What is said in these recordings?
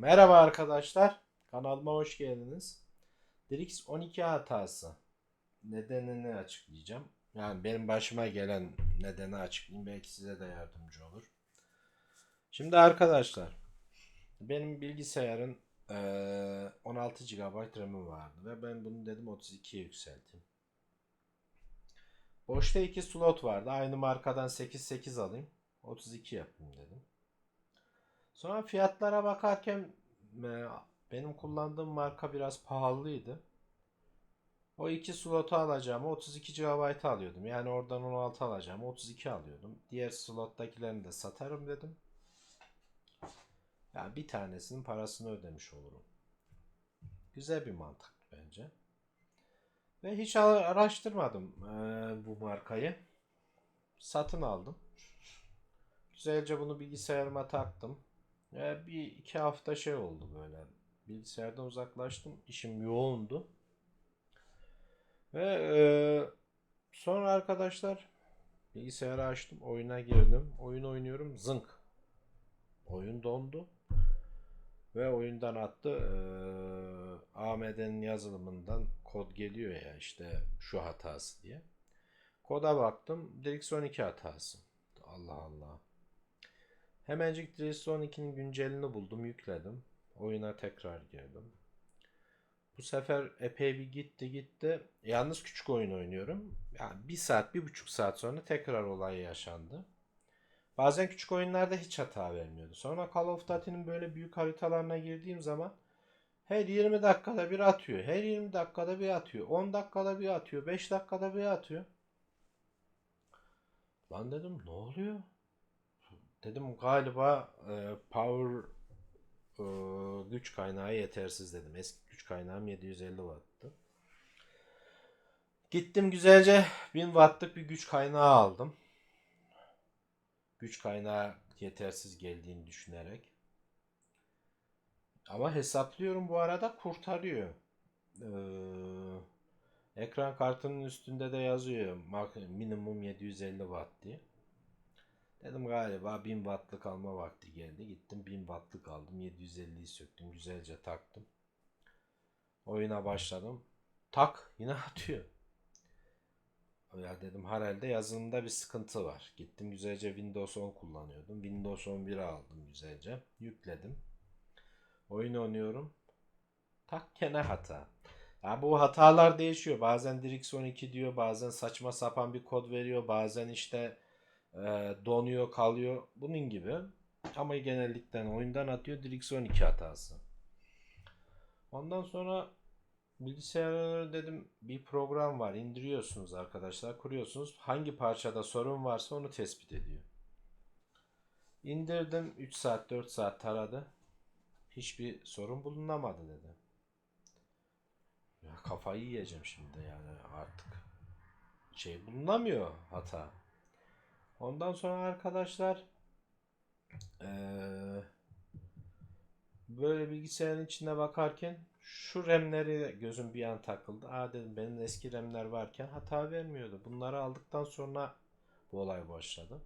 Merhaba arkadaşlar. Kanalıma hoş geldiniz. Dirix 12 hatası. Nedenini açıklayacağım. Yani benim başıma gelen nedeni açıklayayım. Belki size de yardımcı olur. Şimdi arkadaşlar. Benim bilgisayarın eee, 16 GB RAM'i vardı. Ve ben bunu dedim 32'ye yükselteyim. Boşta iki slot vardı. Aynı markadan 8-8 alayım. 32 yapayım dedim. Sonra fiyatlara bakarken e, benim kullandığım marka biraz pahalıydı. O iki slotu alacağımı 32 GB alıyordum. Yani oradan 16 alacağımı 32 alıyordum. Diğer slottakilerini de satarım dedim. Yani bir tanesinin parasını ödemiş olurum. Güzel bir mantık bence. Ve hiç ara- araştırmadım e, bu markayı. Satın aldım. Güzelce bunu bilgisayarıma taktım. Ya bir iki hafta şey oldu böyle. Bilgisayardan uzaklaştım. İşim yoğundu. Ve e, sonra arkadaşlar bilgisayarı açtım. Oyuna girdim. Oyun oynuyorum. Zınk. Oyun dondu. Ve oyundan attı. E, AMD'nin yazılımından kod geliyor ya işte şu hatası diye. Koda baktım. DirectX 12 hatası. Allah Allah. Hemencik DirectX 12'nin güncelini buldum, yükledim. Oyuna tekrar girdim. Bu sefer epey bir gitti gitti. Yalnız küçük oyun oynuyorum. Yani bir saat, bir buçuk saat sonra tekrar olay yaşandı. Bazen küçük oyunlarda hiç hata vermiyordu. Sonra Call of Duty'nin böyle büyük haritalarına girdiğim zaman her 20 dakikada bir atıyor. Her 20 dakikada bir atıyor. 10 dakikada bir atıyor. 5 dakikada bir atıyor. Lan dedim ne oluyor? Dedim galiba e, power e, güç kaynağı yetersiz dedim. Eski güç kaynağım 750 watt'tı. Gittim güzelce 1000 wattlık bir güç kaynağı aldım. Güç kaynağı yetersiz geldiğini düşünerek. Ama hesaplıyorum bu arada kurtarıyor. Ee, ekran kartının üstünde de yazıyor minimum 750 watt diye. Dedim galiba 1000 wattlık alma vakti geldi. Gittim 1000 wattlık aldım. 750'yi söktüm. Güzelce taktım. Oyuna başladım. Tak yine atıyor. Ya dedim herhalde yazılımda bir sıkıntı var. Gittim güzelce Windows 10 kullanıyordum. Windows 11'i aldım güzelce. Yükledim. Oyun oynuyorum. Tak gene hata. Ya bu hatalar değişiyor. Bazen DirectX 12 diyor, bazen saçma sapan bir kod veriyor, bazen işte e, donuyor kalıyor. Bunun gibi. Ama genellikle oyundan atıyor. DirectX 12 hatası. Ondan sonra bilgisayara dedim. Bir program var. İndiriyorsunuz arkadaşlar. Kuruyorsunuz. Hangi parçada sorun varsa onu tespit ediyor. İndirdim. 3 saat 4 saat taradı. Hiçbir sorun bulunamadı dedi. Ya kafayı yiyeceğim şimdi yani artık. Şey bulunamıyor hata. Ondan sonra arkadaşlar eee, böyle bilgisayarın içine bakarken şu RAM'leri gözüm bir an takıldı. Aa dedim benim eski RAM'ler varken hata vermiyordu. Bunları aldıktan sonra bu olay başladı.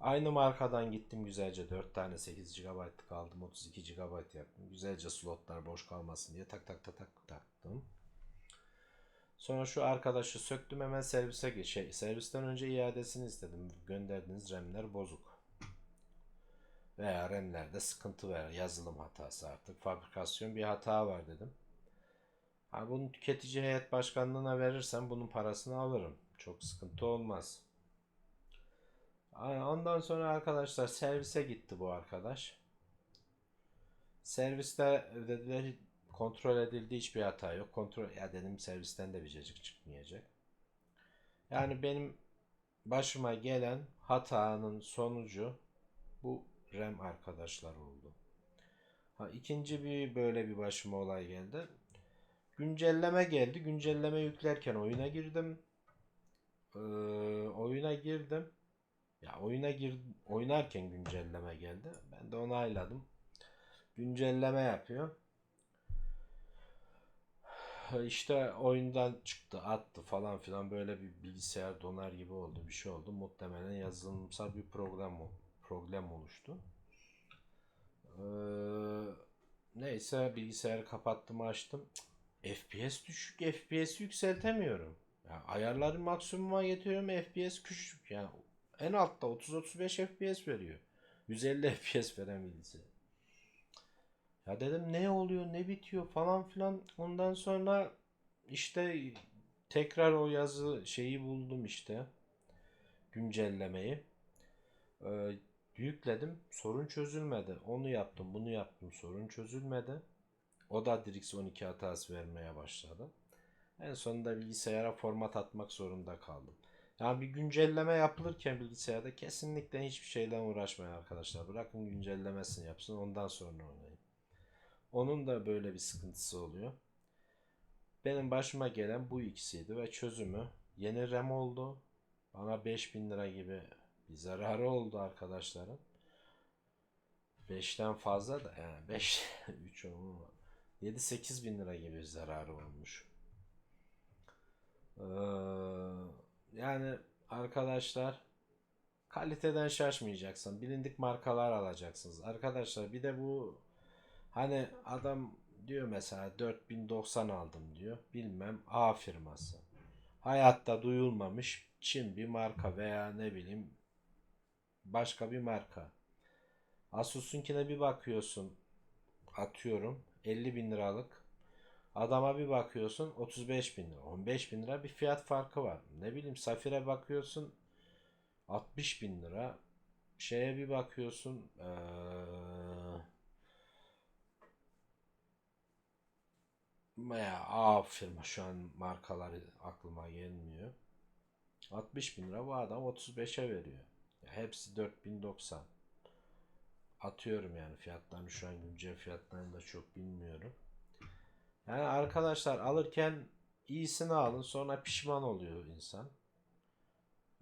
Aynı markadan gittim güzelce 4 tane 8 GB'lık aldım 32 GB yaptım. Güzelce slotlar boş kalmasın diye tak tak tak tak taktım. Sonra şu arkadaşı söktüm hemen servise geç. Şey, servisten önce iadesini istedim. Gönderdiğiniz RAM'ler bozuk. Veya RAM'lerde sıkıntı var. Yazılım hatası artık. Fabrikasyon bir hata var dedim. Ha, bunu tüketici heyet başkanlığına verirsem bunun parasını alırım. Çok sıkıntı olmaz. Ondan sonra arkadaşlar servise gitti bu arkadaş. Serviste dediler kontrol edildi hiçbir hata yok. Kontrol ya dedim servisten de bir cacık çıkmayacak. Yani benim başıma gelen hatanın sonucu bu RAM arkadaşlar oldu. Ha, ikinci bir böyle bir başıma olay geldi. Güncelleme geldi. Güncelleme yüklerken oyuna girdim. Ee, oyuna girdim. Ya oyuna gir oynarken güncelleme geldi. Ben de onayladım. Güncelleme yapıyor. İşte oyundan çıktı, attı falan filan böyle bir bilgisayar donar gibi oldu, bir şey oldu. Muhtemelen yazılımsal bir program problem oluştu. Ee, Neyse bilgisayarı kapattım açtım. FPS düşük. FPS yükseltemiyorum. Ya ayarları maksimuma getiriyorum. FPS küçük. Yani en altta 30-35 FPS veriyor. 150 FPS veren bilgisayar. Ya dedim ne oluyor ne bitiyor falan filan. Ondan sonra işte tekrar o yazı şeyi buldum işte. Güncellemeyi. Ee, yükledim. Sorun çözülmedi. Onu yaptım bunu yaptım. Sorun çözülmedi. O da Dirix 12 hatası vermeye başladı. En sonunda bilgisayara format atmak zorunda kaldım. Yani bir güncelleme yapılırken bilgisayarda kesinlikle hiçbir şeyden uğraşmayın arkadaşlar. Bırakın güncellemesini yapsın ondan sonra oynayın. Onun da böyle bir sıkıntısı oluyor. Benim başıma gelen bu ikisiydi ve çözümü yeni RAM oldu. Bana 5000 lira gibi bir zararı oldu arkadaşlarım. 5'ten fazla da yani 5 3 7-8 bin lira gibi bir zararı olmuş. Ee, yani arkadaşlar kaliteden şaşmayacaksın. Bilindik markalar alacaksınız. Arkadaşlar bir de bu hani adam diyor mesela 4090 aldım diyor. Bilmem A firması. Hayatta duyulmamış Çin bir marka veya ne bileyim başka bir marka. Asus'unkine bir bakıyorsun atıyorum 50 bin liralık adama bir bakıyorsun 35 bin lira 15 bin lira bir fiyat farkı var ne bileyim Safir'e bakıyorsun 60 bin lira şeye bir bakıyorsun eee veya A firma şu an markaları aklıma gelmiyor 60 bin lira bu adam 35'e veriyor ya hepsi 4090 atıyorum yani fiyatlarını şu an güncel fiyatlarını da çok bilmiyorum. Yani arkadaşlar alırken iyisini alın sonra pişman oluyor insan.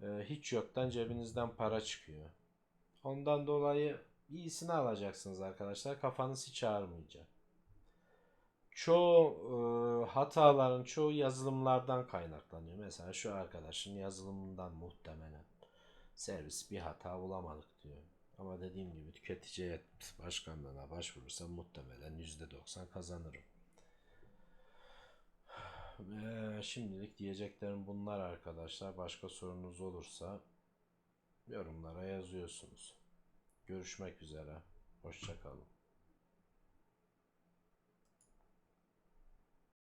Ee, hiç yoktan cebinizden para çıkıyor. Ondan dolayı iyisini alacaksınız arkadaşlar. Kafanız hiç ağrmayacak. Çoğu e, hataların çoğu yazılımlardan kaynaklanıyor. Mesela şu arkadaşın yazılımından muhtemelen servis bir hata bulamadık diyor. Ama dediğim gibi tüketici başkanlığına başvurursa muhtemelen %90 kazanırım. Ve şimdilik diyeceklerim bunlar arkadaşlar. Başka sorunuz olursa yorumlara yazıyorsunuz. Görüşmek üzere. Hoşçakalın.